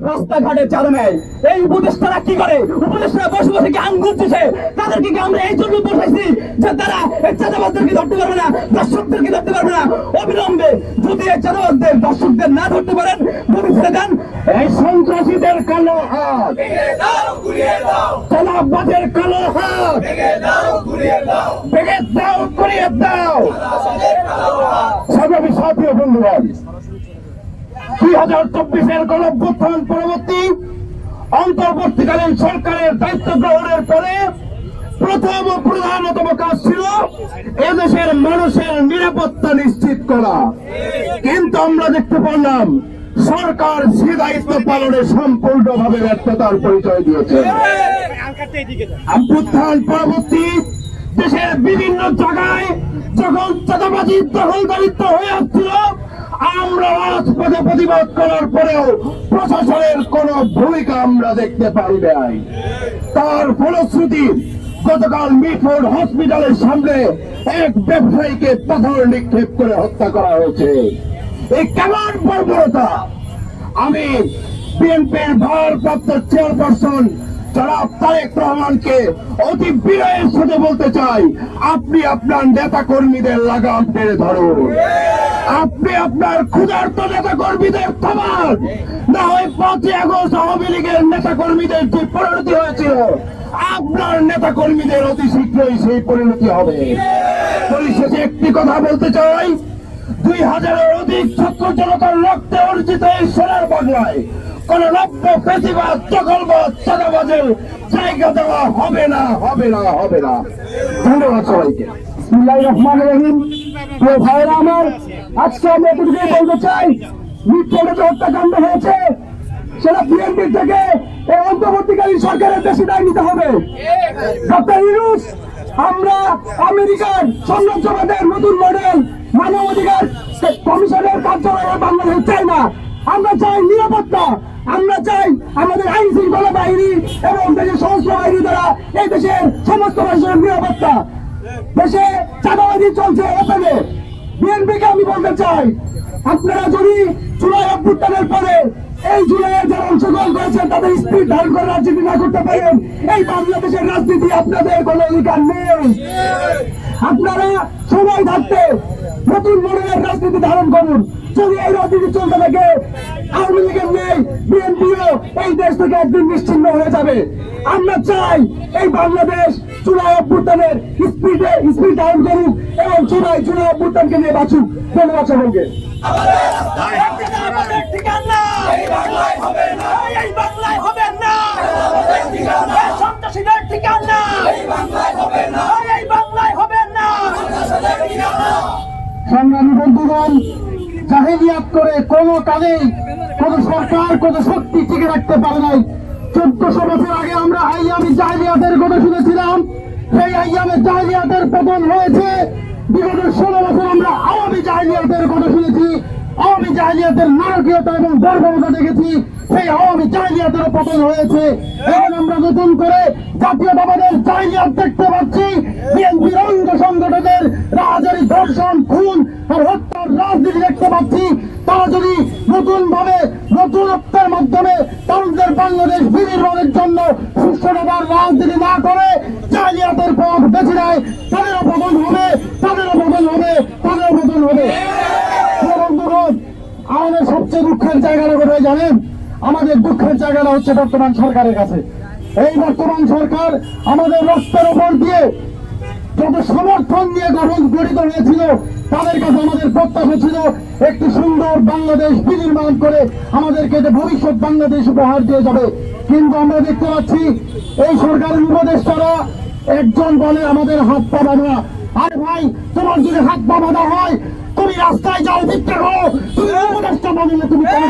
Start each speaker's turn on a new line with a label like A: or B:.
A: রাস্তাঘাটে চাঁদা নেয় এই উপদেষ্টারা কি করে? উপদেষ্টারা বসে বসে গান করতেছে তাদেরকে কি আমরা এই জন্য বসাইছি যে তারা এই চাঁদাবাজদেরকে ধরতে পারবে না দর্শকদেরকে ধরতে পারবে না? অবিলম্বে যদি এই চাঁদাবাজদের দর্শকদের না ধরতে পারেন গুলি ছেড়ে দেন এই সন্ত্রাসীদের কালো হাত। চাঁদাবাজের কালো হাত। ভেঙে দাও করিয়ে দাও। সাথী বন্ধুগণ দুই হাজার চব্বিশের গণভ্যুত্থান পরবর্তী অন্তর্বর্তীকালীন সরকারের দায়িত্ব গ্রহণের পরে প্রথম ও প্রধানতম কাজ ছিল এদেশের মানুষের নিরাপত্তা নিশ্চিত করা। কিন্তু আমরা দেখতে পারলাম, সরকার সে দায়িত্ব পালনে সম্পূর্ণভাবে ব্যর্থতার পরিচয় দিয়েছে। অভ্যুত্থান পরবর্তী দেশের বিভিন্ন জায়গায় যখন চাঁদাবাজি, দখলদারিত্ব হয়ে আসছিল আমরা রাজপথে প্রতিবাদ করার পরেও প্রশাসনের কোন ভূমিকা আমরা দেখতে পারি নাই। তার ফলশ্রুতি গতকাল মিটফোর্ড হসপিটালের সামনে এক ব্যবসায়ীকে পাথর নিক্ষেপ করে হত্যা করা হয়েছে। এই কেমন বর্বরতা? আমি বিএনপির ভারপ্রাপ্ত চেয়ারপারসন জনাব তারেক রহমানকে অতি বিনয়ের সাথে বলতে চাই আপনি আপনার নেতা কর্মীদের লাগাম টেনে ধরুন। আপনি আপনার ক্ষুধার্ত নেতা কর্মীদের থামান। না হয় পাঁচই আগস্ট আওয়ামী লীগের নেতা কর্মীদের যে পরিণতি হয়েছিল, আপনার নেতা কর্মীদের অতি শীঘ্রই সেই পরিণতি হবে। পরিশেষে একটি কথা বলতে চাই দুই হাজারের অধিক ছাত্র জনতার রক্তে অর্জিত এই সোনার বাংলায় কোন নব্য প্রতিবাদ দখলবাদ চাঁদাবাজের জায়গা দেওয়া হবে না হবে না হবে না। ধন্যবাদ সবাইকে। সরকারের নিতে হবে। আমরা আমেরিকার সাম্রাজ্যবাদের নতুন মডেল মানবাধিকার কমিশনের কার্যালয়ে বাংলাদেশ চাই না। আমরা চাই নিরাপত্তা, আমরা চাই আমাদের আইন শৃঙ্খলা বাহিনী এবং দেশের সশস্ত্র বাহিনী দ্বারা এই দেশের সমস্ত মানুষের নিরাপত্তা। দেশে চাঁদাবাজি চলছে ওপেনে বিএনপিকে আমি বলতে চাই, আপনারা যদি জুলাই অভ্যুত্থানের পরে এই জুলাইয়ের যারা অংশগ্রহণ করেছেন, তাদের স্পিড ধারণ করে রাজনীতি না করতে পারেন, এই বাংলাদেশের রাজনীতি আপনাদের কোনো অধিকার নেই। আপনারা সময় থাকতে নতুন মডেলের রাজনীতি ধারণ করুন। যদি এই রাজনীতি চলতে থাকে, আওয়ামী লীগের নেই বিএনপিও এই দেশ থেকে একদিন নিশ্চিন্ন হয়ে যাবে। আমরা চাই এই বাংলাদেশ চুনায় অভ্যুত্থানের স্পিডে স্পিড করুক এবং চুনায় চুনায় অভ্যুত্থানকে নিয়ে বাঁচুক। ধন্যবাদ
B: এই বাংলায় হবে না। এই বাংলায় হবে না।
A: জাহিলিয়াত করে কোনো কালেই কোন সরকার কোন শক্তি টিকে রাখতে পারে নাই। চোদ্দশো বছর আগে আমরা আইয়ামি জাহিলিয়াতের কথা শুনেছিলাম। সেই আইয়ামে জাহিলিয়াতের পতন হয়েছে। বিগত ষোলো বছর আমরা আওয়ামী জাহিলিয়াতের কথা শুনেছি। আওয়ামী জাহিলিয়াতের নারকীয়তা এবং বর্বরতা দেখেছি। সেই আওয়ামী জাহিলিয়াতের পতন হয়েছে। এখন আমরা নতুন করে জাতীয়তাবাদের জাহিলিয়াত দেখতে পাচ্ছি। বিএনপির অঙ্গ সংগঠনের রাজারি ধর্ষণ, খুন আর হত্যার রাজনীতি পাচ্ছি তারা যদি মাধ্যমে তরুণদের বাংলাদেশ বিনির্মাণের জন্য রাজনীতি না করে জালিয়াতের পথ বেছে নেয়, তাদেরও পতন হবে, তাদেরও পতন হবে, তাদেরও হবে। আমাদের সবচেয়ে দুঃখের জায়গাটা কোথায় জানেন? আমাদের দুঃখের জায়গাটা হচ্ছে বর্তমান সরকারের কাছে। এই বর্তমান সরকার আমাদের রক্তের উপর দিয়ে যত সমর্থন নিয়ে গঠন গঠিত হয়েছিল তাদের কাছে আমাদের প্রত্যাশা ছিল, একটি সুন্দর বাংলাদেশ বিনির্মাণ করে আমাদেরকে যে ভবিষ্যৎ বাংলাদেশ উপহার দিয়ে যাবে। কিন্তু আমরা দেখতে পাচ্ছি, এই সরকারের উপদেষ্টারা একজন বলে আমাদের হাত পা বাঁধা। আরে ভাই, তোমার যদি হাত পা বাঁধা হয়, তুমি রাস্তায় যাও, ভিক্ষা করো তুমি উপদেষ্টা বাঁধলে তুমি কেন